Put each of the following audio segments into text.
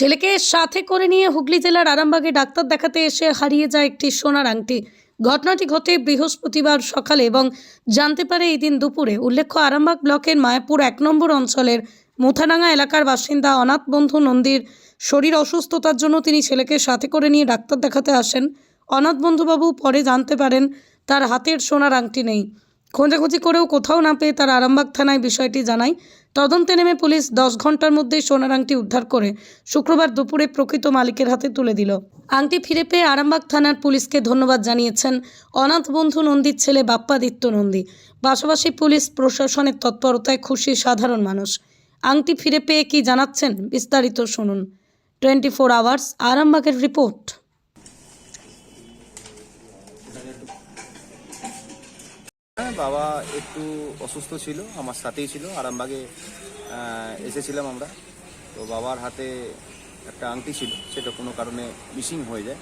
ছেলেকে সাথে করে নিয়ে হুগলি জেলার আরামবাগে ডাক্তার দেখাতে এসে হারিয়ে যায় একটি সোনার আংটি। ঘটনাটি ঘটে বৃহস্পতিবার সকালে এবং জানতে পারে এই দিন দুপুরে। উল্লেখ্য, আরামবাগ ব্লকের মায়াপুর এক নম্বর অঞ্চলের মুথাডাঙ্গা এলাকার বাসিন্দা অনাথ বন্ধু নন্দীর শরীর অসুস্থতার জন্য তিনি ছেলেকে সাথে করে নিয়ে ডাক্তার দেখাতে আসেন। অনাথ বন্ধুবাবু পরে জানতে পারেন, তার হাতের সোনার আংটি নেই। খোঁজাখুঁজি করেও কোথাও না পেয়ে তার আরামবাগ থানায় বিষয়টি জানায়। তদন্তে নেমে পুলিশ দশ ঘণ্টার মধ্যেই সোনার আংটি উদ্ধার করে শুক্রবার দুপুরে প্রকৃত মালিকের হাতে তুলে দিল। আংটি ফিরে পেয়ে আরামবাগ থানার পুলিশকে ধন্যবাদ জানিয়েছেন অনাথ বন্ধু নন্দীর ছেলে বাপ্পাদিত্য নন্দী। পাশাপাশি পুলিশ প্রশাসনের তৎপরতায় খুশি সাধারণ মানুষ। আংটি ফিরে পেয়ে কি জানাচ্ছেন বিস্তারিত শুনুন। টোয়েন্টি ফোর আওয়ার্স, আরামবাগের রিপোর্ট। বাবা একটু অসুস্থ ছিল আমার সাথেই ছিল আরামবাগে এসেছিলাম আমরা। তো বাবার হাতে একটা আংটি ছিল সেটা কোনো কারণে মিসিং হয়ে যায়।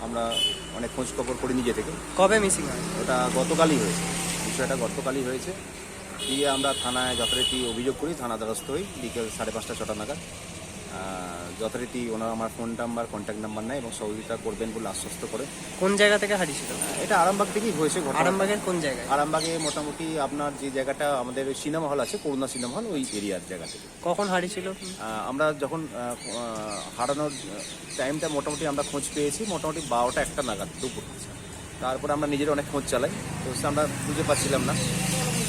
আমরা অনেক খোঁজ খবর করি নিজে থেকে। কবে মিসিং হয়? ওটা গতকালই হয়েছে। বিষয়টা গতকালই হয়েছে। দিয়ে আমরা থানায় যথারীতি অভিযোগ করি থানা দ্বারস্থ হই বিকেল সাড়ে পাঁচটা ছটা নাগাদ। যথারীতি ওনারা আমার ফোন নাম্বার কন্ট্যাক্ট নাম্বার নেয় এবং সহযোগিতা করবেন বলে আশ্বস্ত করে। কোন জায়গা থেকে হারিয়েছিল এটা আরামবাগ থেকেই হয়েছে আরামবাগের কোন জায়গায়? আরামবাগে মোটামুটি আপনার যে জায়গাটা আমাদের ওই সিনেমা হল আছে করুণা সিনেমা হল ওই এরিয়ার জায়গা থেকে। কখন হারিয়েছিল? আমরা যখন হারানোর টাইমটা মোটামুটি আমরা খোঁজ পেয়েছি মোটামুটি বারোটা একটা নাগাদ দুপুর। তারপরে আমরা নিজের অনেক খোঁজ চালাই তো সে আমরা খুঁজে পাচ্ছিলাম না।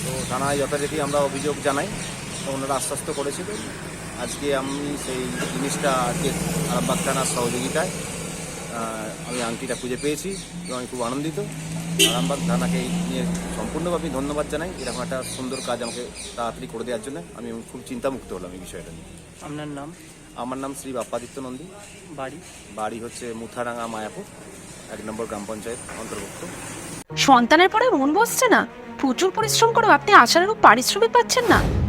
তো থানায় যথারীতি আমরা অভিযোগ জানাই তো ওনারা আশ্বস্ত করেছিল। আজকে আমি সেই জিনিসটা আজকে আরামবাগ থানার সহযোগিতায় আমি আংটিটা খুঁজে পেয়েছি এবং আমি খুব আনন্দিত। আরামবাগ থানাকে এই নিয়ে সম্পূর্ণভাবে ধন্যবাদ জানাই। এরকম একটা সুন্দর কাজ আমাকে তাড়াতাড়ি করে দেওয়ার জন্য আমি খুব চিন্তামুক্ত হলাম এই বিষয়টা নিয়ে। আপনার নাম? আমার নাম শ্রী বাপ্পাদিত্য নন্দী। বাড়ি? বাড়ি হচ্ছে মুথারাঙ্গা মায়াপুর এক নম্বর গ্রাম পঞ্চায়েত অন্তর্ভুক্ত। সন্তানের পরে মন বসছে না। প্রচুর পরিশ্রম করেও আপনি আশানুরূপ পারিশ্রমিক পাচ্ছেন না।